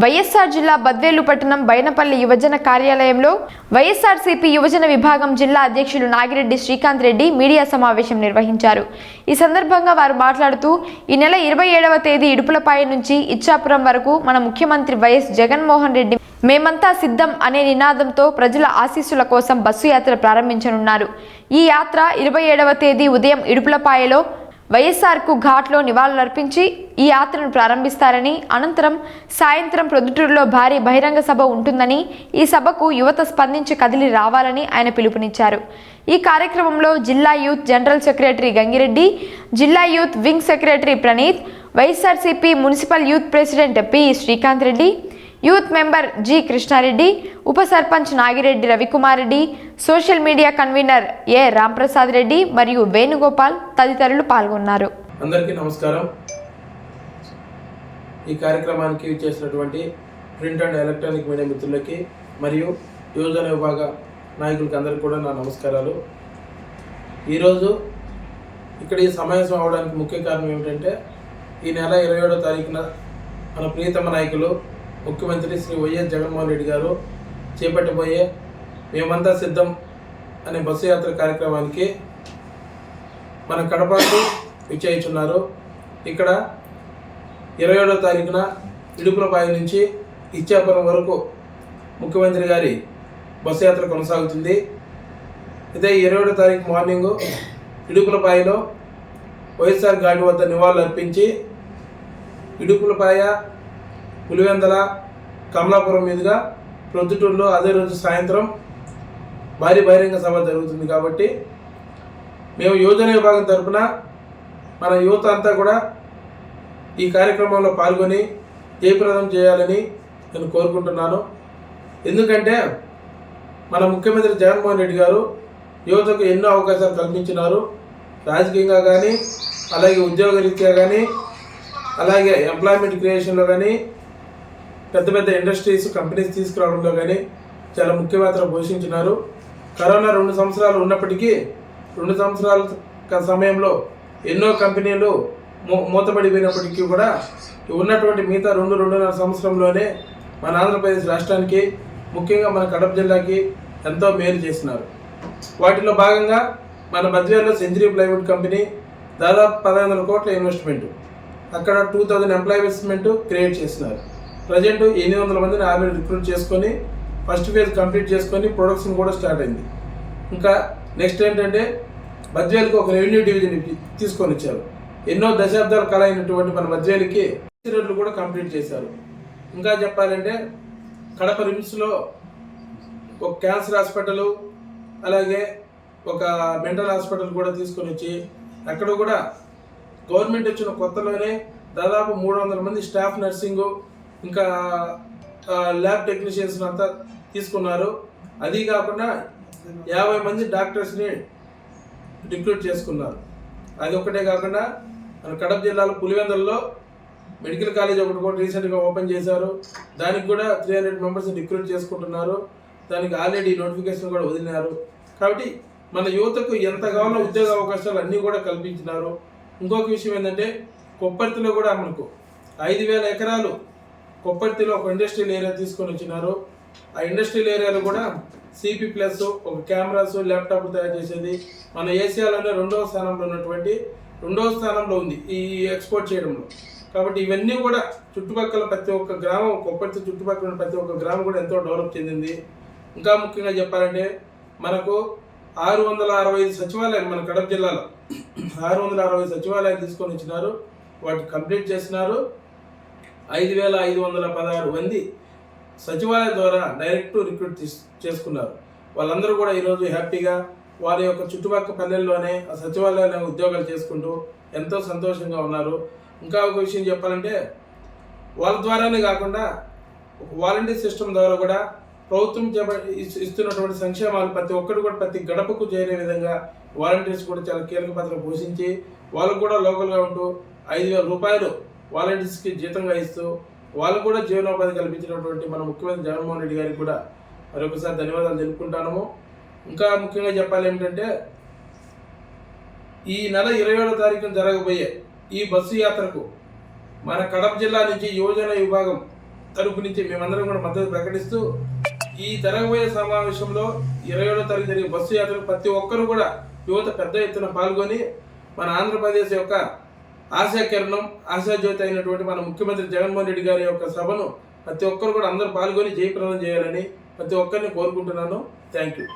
వైఎస్ఆర్ జిల్లా బద్వేలు పట్టణం బైనపల్లి యువజన కార్యాలయంలో వైఎస్ఆర్సీపీ యువజన విభాగం జిల్లా అధ్యక్షులు నాగిరెడ్డి శ్రీకాంత్ రెడ్డి మీడియా సమావేశం నిర్వహించారు. ఈ సందర్భంగా వారు మాట్లాడుతూ ఈ నెల ఇరవై ఏడవ తేదీ ఇడుపులపాయ నుంచి ఇచ్చాపురం వరకు మన ముఖ్యమంత్రి వైఎస్ జగన్మోహన్ రెడ్డి మేమంతా సిద్ధం అనే నినాదంతో ప్రజల ఆశీస్సుల కోసం బస్సు యాత్ర ప్రారంభించనున్నారు. ఈ యాత్ర ఇరవై ఏడవ తేదీ ఉదయం ఇడుపులపాయలో వైఎస్ఆర్కు ఘాట్లో నివాళులర్పించి ఈ యాత్రను ప్రారంభిస్తారని అనంతరం సాయంత్రం ప్రొద్దుటూరులో భారీ బహిరంగ సభ ఉంటుందని ఈ సభకు యువత స్పందించి కదిలి రావాలని ఆయన పిలుపునిచ్చారు. ఈ కార్యక్రమంలో జిల్లా యూత్ జనరల్ సెక్రటరీ గంగిరెడ్డి జిల్లా youth wing secretary Praneeth YSRCP municipal youth president P Srikanth Reddy youth member G Krishnareddy ఉప sarpanch Nagireddy Ravikumar Reddy social media convener A Ramprasad Reddy మరియు వేణుగోపాల్ తదితరులు పాల్గొన్నారు. అందరికీ నమస్కారం. ఈ కార్యక్రమానికి చేసినటువంటి ప్రింట్ అండ్ ఎలక్ట్రానిక్ మీడియా మిత్రులకి మరియు యువజన విభాగ నాయకులకి అందరికీ కూడా నా నమస్కారాలు. ఈరోజు ఇక్కడ ఈ సమావేశం అవడానికి ముఖ్య కారణం ఏమిటంటే ఈ నెల ఇరవై ఏడో తారీఖున మన ప్రియతమ నాయకులు ముఖ్యమంత్రి శ్రీ వైఎస్ జగన్మోహన్ రెడ్డి గారు చేపట్టబోయే మేమంతా సిద్ధం అనే బస్సు యాత్ర కార్యక్రమానికి మన కడపకు విచ్చేయించున్నారు. ఇక్కడ ఇరవై ఏడవ తారీఖున ఇడుపులపాయ నుంచి ఇచ్చాపురం వరకు ముఖ్యమంత్రి గారి బస్సు యాత్ర కొనసాగుతుంది. ఇదే ఇరవై ఏడవ తారీఖు మార్నింగ్ ఇడుపులపాయలో వైఎస్ఆర్ ఘాటి వద్ద నివాళులు అర్పించి ఇడుపులపాయ పులివెందల కమలాపురం మీదుగా ప్రొద్దుటూరులో అదే రోజు సాయంత్రం భారీ బహిరంగ సభ జరుగుతుంది కాబట్టి మేము యువజన విభాగం తరపున మన యువత అంతా కూడా ఈ కార్యక్రమంలో పాల్గొని జయప్రదం చేయాలని నేను కోరుకుంటున్నాను. ఎందుకంటే మన ముఖ్యమంత్రి జగన్మోహన్ రెడ్డి గారు యువతకు ఎన్నో అవకాశాలు కల్పించినారు. రాజకీయంగా కానీ అలాగే ఉద్యోగరీత్యా కానీ అలాగే ఎంప్లాయ్మెంట్ క్రియేషన్లో కానీ పెద్ద పెద్ద ఇండస్ట్రీస్ కంపెనీస్ తీసుకురావడంలో కానీ చాలా ముఖ్య పాత్ర పోషించినారు. కరోనా రెండు సంవత్సరాలు ఉన్నప్పటికీ రెండు సంవత్సరాల సమయంలో ఎన్నో కంపెనీలు మూ మూతపడిపోయినప్పటికీ కూడా ఉన్నటువంటి మిగతా రెండు రెండున్నర సంవత్సరంలోనే మన ఆంధ్రప్రదేశ్ రాష్ట్రానికి ముఖ్యంగా మన కడప జిల్లాకి ఎంతో మేలు చేసినారు. వాటిలో భాగంగా మన బద్వేల్లో సెంచరీ ప్లైవుడ్ కంపెనీ దాదాపు పదహైదు వందల కోట్ల ఇన్వెస్ట్మెంట్. అక్కడ టూ థౌజండ్ ఎంప్లాయ్మెంట్ క్రియేట్ చేసినారు. ప్రజెంట్ ఎనిమిది వందల మందిని ఆర్మీని రిక్రూట్ చేసుకొని ఫస్ట్ ఫేజ్ కంప్లీట్ చేసుకొని ప్రొడక్షన్ కూడా స్టార్ట్ అయింది. ఇంకా నెక్స్ట్ ఏంటంటే బద్వేలకు ఒక రెవెన్యూ డివిజన్ తీసుకొని వచ్చారు. ఎన్నో దశాబ్దాల కళ అయినటువంటి మన బద్వేలకి రోడ్లు కూడా కంప్లీట్ చేశారు. ఇంకా చెప్పాలంటే కడప రిమ్స్లో ఒక క్యాన్సర్ హాస్పిటల్ అలాగే ఒక మెంటల్ హాస్పిటల్ కూడా తీసుకొని వచ్చి అక్కడ కూడా గవర్నమెంట్ వచ్చిన కొత్తలోనే దాదాపు మూడు వందల మంది స్టాఫ్ నర్సింగు ఇంకా ల్యాబ్ టెక్నీషియన్స్ అంతా తీసుకున్నారు. అది కాకుండా యాభై మంది డాక్టర్స్ని రిక్రూట్ చేసుకున్నారు. అది ఒకటే కాకుండా మన కడప జిల్లాలో పులివెందులలో మెడికల్ కాలేజ్ ఒకటి కూడా రీసెంట్గా ఓపెన్ చేశారు. దానికి కూడా త్రీ హండ్రెడ్ మెంబర్స్ రిక్రూట్ చేసుకుంటున్నారు. దానికి ఆల్రెడీ నోటిఫికేషన్ కూడా వదిలినారు. కాబట్టి మన యువతకు ఎంత కావాలో ఉద్యోగ అవకాశాలు అన్నీ కూడా కల్పించినారు. ఇంకొక విషయం ఏంటంటే కొప్పర్తిలో కూడా మనకు ఐదు వేల ఎకరాలు కొప్పర్తిలో ఒక ఇండస్ట్రియల్ ఏరియా తీసుకొని వచ్చినారు. ఆ ఇండస్ట్రియల్ ఏరియాలో కూడా సిపి ప్లస్ ఒక కెమెరాస్ ల్యాప్టాప్ తయారు చేసేది. మన ఏషియాలోనే రెండవ స్థానంలో ఉన్నటువంటి రెండవ స్థానంలో ఉంది ఈ ఎక్స్పోర్ట్ చేయడంలో. కాబట్టి ఇవన్నీ కూడా చుట్టుపక్కల ప్రతి ఒక్క గ్రామం కొప్పటి చుట్టుపక్కల ఉన్న ప్రతి ఒక్క గ్రామం కూడా ఎంతో డెవలప్ చెందింది. ఇంకా ముఖ్యంగా చెప్పాలంటే మనకు ఆరు వందల అరవై ఐదు సచివాలయాలు మన కడప జిల్లాలో. ఆరు వందల అరవై సచివాలయాలు తీసుకొని వచ్చినారు. వాటి కంప్లీట్ చేసినారు. ఐదు వేల ఐదు వందల పదహారు మంది సచివాలయం ద్వారా డైరెక్ట్ రిక్రూట్ తీసు చేసుకున్నారు. వాళ్ళందరూ కూడా ఈరోజు హ్యాపీగా వారి యొక్క చుట్టుపక్కల పల్లెల్లోనే ఆ సచివాలయంలో ఉద్యోగాలు చేసుకుంటూ ఎంతో సంతోషంగా ఉన్నారు. ఇంకా ఒక విషయం చెప్పాలంటే వాళ్ళ ద్వారానే కాకుండా వాలంటీర్ సిస్టమ్ ద్వారా కూడా ప్రభుత్వం చేప- ఇస్తున్నటువంటి సంక్షేమాలు ప్రతి ఒక్కరు కూడా ప్రతి గడపకు చేరే విధంగా వాలంటీర్స్ కూడా చాలా కీలక పాత్ర పోషించి వాళ్ళకు కూడా లోకల్గా ఉంటూ ఐదు వేల రూపాయలు వాలంటీర్స్కి జీతంగా ఇస్తూ వాళ్ళకు కూడా జీవనోపాధి కల్పించినటువంటి మన ముఖ్యమంత్రి జగన్మోహన్ రెడ్డి గారికి కూడా మరొకసారి ధన్యవాదాలు తెలుపుకుంటాము ఇంకా ముఖ్యంగా చెప్పాలి ఏమిటంటే ఈ నెల ఇరవై ఏడో తారీఖున జరగబోయే ఈ బస్సు యాత్రకు మన కడప జిల్లా నుంచి యువజన విభాగం తరపు నుంచి మేమందరం కూడా మద్దతు ప్రకటిస్తూ ఈ జరగబోయే సమావేశంలో ఇరవై ఏడో తారీఖు జరిగే బస్సు యాత్రకు ప్రతి ఒక్కరు కూడా యువత పెద్ద ఎత్తున పాల్గొని మన ఆంధ్రప్రదేశ్ యొక్క ఆశాకిరణం ఆశాజ్యోతి అయినటువంటి మన ముఖ్యమంత్రి జగన్మోహన్ రెడ్డి గారి యొక్క సభను ప్రతి ఒక్కరు కూడా అందరూ పాల్గొని జయప్రదం చేయాలని ప్రతి ఒక్కరిని కోరుకుంటున్నాను. Thank you.